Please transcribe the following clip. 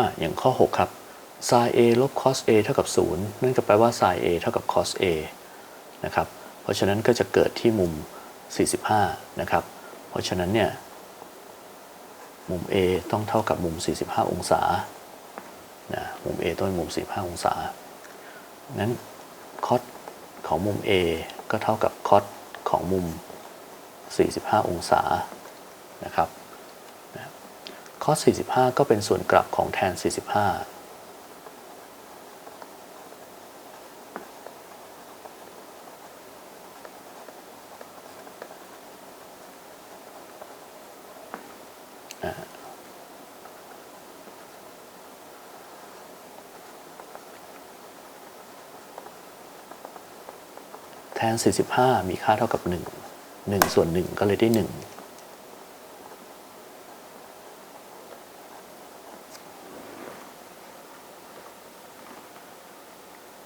อะอย่างข้อ 6 ครับ sin a ลบ cos a เท่ากับ 0 นั่นก็แปลว่า sin a เท่ากับ cos a นะครับ เพราะฉะนั้นก็จะเกิดที่มุม 45 นะครับ เพราะฉะนั้นเนี่ย มุม A ต้องเท่ากับมุม 45 องศา นะ มุม A ต้องเป็นมุม 45 องศา นั้นคอสของมุม A ก็เท่ากับคอสของมุม 45 องศา นะครับ อส 45 ก็เป็นส่วนกลับของแทน 45แทน 45 มีค่าเท่ากับ 1 1 ส่วน 1 ก็เลยได้ 1